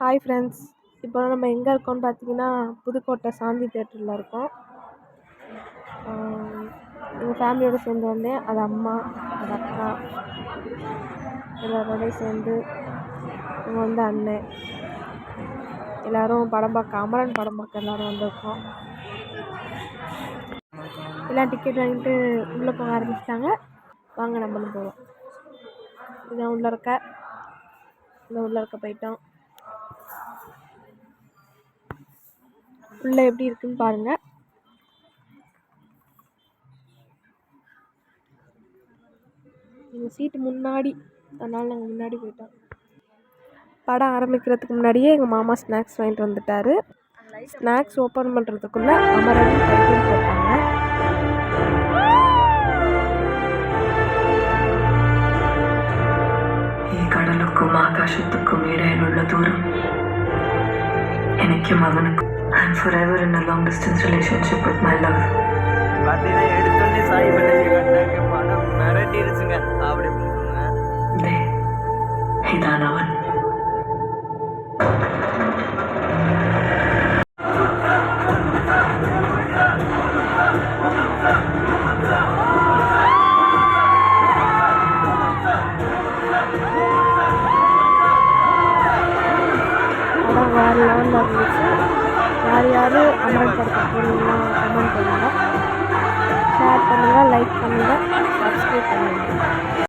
Hi friends இப்போ நம்ம எங்கே இருக்கோம்னு பார்த்தீங்கன்னா புதுக்கோட்டை சாந்தி தேட்டரில் இருக்கோம். எங்கள் ஃபேமிலியோடு சேர்ந்து வந்தேன் அது அம்மா அது அக்கா எல்லாரோடையும் சேர்ந்து இவங்க வந்து அண்ணன். எல்லோரும் படம் பார்க்க அமரன் படம் பார்க்க எல்லோரும் வந்திருக்கோம். எல்லாம் டிக்கெட் வாங்கிட்டு உள்ளே போக ஆரம்பிச்சிட்டாங்க. வாங்க நம்மளும் போகிறோம் இதான் உள்ளே இருக்க. இந்த உள்ளே இருக்க போயிட்டோம். உள்ளே எப்படி இருக்குன்னு பாருங்கள் எங்கள் சீட்டு முன்னாடி அதனால் நாங்கள் முன்னாடி போயிட்டோம் படம் ஆரம்பிக்கிறதுக்கு முன்னாடியே எங்கள் மாமா ஸ்நாக்ஸ் வாங்கிட்டு வந்துட்டார் ஸ்நாக்ஸ் ஓப்பன் பண்ணுறதுக்குள்ளே அமரன் டைட்டில் போட்டாங்க ഈ കടലുക്കും ആകാശത്തുക്കും ഇടയിലുള്ള ദൂരം എനിക്കും അവനുക്കും and forever in a long distance relationship with my love. பார்த்தீங்கன்னா எடுத்தோடனே சாய் பண்ணி கண்டாங்க படம் மிரட்டிருச்சுங்க அப்படி இதான் அவன் யார் யார் அமரன் படத்துக்கு போனீங்கன்னா கமெண்ட் பண்ணுங்கள் ஷேர் பண்ணுங்கள் லைக்